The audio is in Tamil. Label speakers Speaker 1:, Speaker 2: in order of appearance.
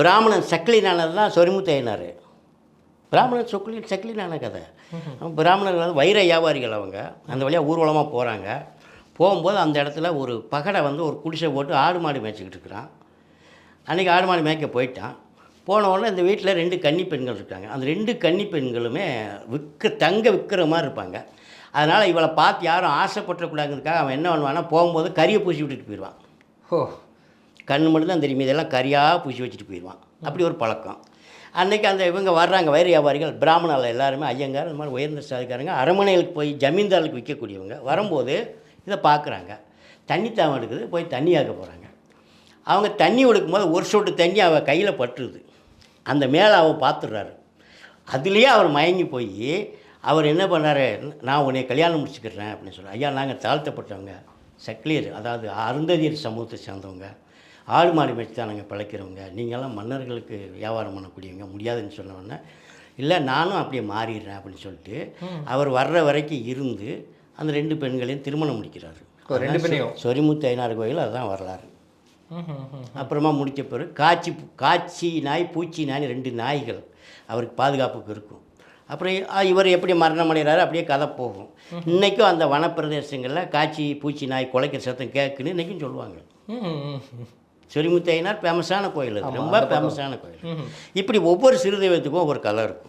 Speaker 1: பிராமணன் சக்கிலினானது தான் சொரிமுத்தையினார். பிராமணன் சொக்கிலி சக்கிலினான கதை. பிராமணர்கள் வந்து வைர வியாபாரிகள் அவங்க. அந்த வழியாக ஊர்வலமாக போகிறாங்க போகும்போது அந்த இடத்துல ஒரு பகடை வந்து ஒரு குடிசை போட்டு ஆடு மாடு மேய்ச்சிக்கிட்டு இருக்கிறான். அன்றைக்கி ஆடு மாடு மேய்க்க போயிட்டான். போன உடனே இந்த வீட்டில் ரெண்டு கன்னி பெண்கள் இருக்காங்க. அந்த ரெண்டு கன்னி பெண்களுமே விற்க தங்க விற்கிற மாதிரி இருப்பாங்க. அதனால் இவளை பார்த்து யாரும் ஆசைப்பட்டுறக்கூடாதுங்கிறதுக்காக அவன் என்ன பண்ணுவான்னா போகும்போது கறியை பூசி விட்டுட்டு போயிடுவான்.
Speaker 2: ஓ.
Speaker 1: கண்ணு மட்டும்தான் தெரியும். இதெல்லாம் கரியாக பூசி வச்சுட்டு போயிடுவான். அப்படி ஒரு பழக்கம். அன்றைக்கி அந்த இவங்க வர்றாங்க வைர வியாபாரிகள் பிராமணால் எல்லாருமே ஐயங்கார் இந்த மாதிரி உயர்ந்த சாதிக்காரங்க அரமனைகளுக்கு போய் ஜமீன்தாருக்கு விற்கக்கூடியவங்க வரும்போது இதை பார்க்குறாங்க. தண்ணி தாவம் எடுக்குது போய் தண்ணியாக போகிறாங்க அவங்க தண்ணி ஒடுக்கும் போது ஒரு சொட்டு தண்ணி அவள் கையில் பட்டுருது. அந்த மேலே அவள் பார்த்துடுறாரு அதுலேயே அவர் மயங்கி போய் அவர் என்ன பண்ணார்? நான் உன்னை கல்யாணம் முடிச்சுக்கிறேன் அப்படின்னு சொல்கிறேன் ஐயா நாங்கள் தாழ்த்தப்பட்டவங்க. சக்லியர் அதாவது அருந்ததியர் சமூகத்தை சேர்ந்தவங்க. ஆடு மாடு மேய்ச்சி தான் நாங்கள் பிழைக்கிறவங்க. நீங்கள்லாம் மன்னர்களுக்கு வியாபாரம் பண்ணக்கூடியவங்க முடியாதுன்னு சொன்ன உடனே இல்லை நானும் அப்படியே மாறிடுறேன் அப்படின்னு சொல்லிட்டு அவர் வர்ற வரைக்கும் இருந்து அந்த ரெண்டு பெண்களையும் திருமணம் முடிக்கிறாரு.
Speaker 2: ரெண்டு பேரையும்?
Speaker 1: சொரிமுத்து ஐநாறு கோயில் அதுதான் வரலாறு. அப்புறமா முடிச்ச பிறகு காய்ச்சி காய்ச்சி நாய் பூச்சி நாய் ரெண்டு நாய்கள் அவருக்கு பாதுகாப்புக்கு இருக்கும். அப்புறம் இவர் எப்படி மரணம் அடைகிறாரு அப்படியே கதை போகும். இன்றைக்கும் அந்த வனப்பிரதேசங்களில் காய்ச்சி பூச்சி நாய் குலைக்கிற சத்தம் கேட்குன்னு இன்றைக்கும் சொல்லுவாங்க. சொரிமுத்தையினார் ஃபேமஸான கோயில் அது. ரொம்ப ஃபேமஸான கோயில். இப்படி ஒவ்வொரு சிறு தெய்வத்துக்கும் ஒவ்வொரு கதை இருக்கும்.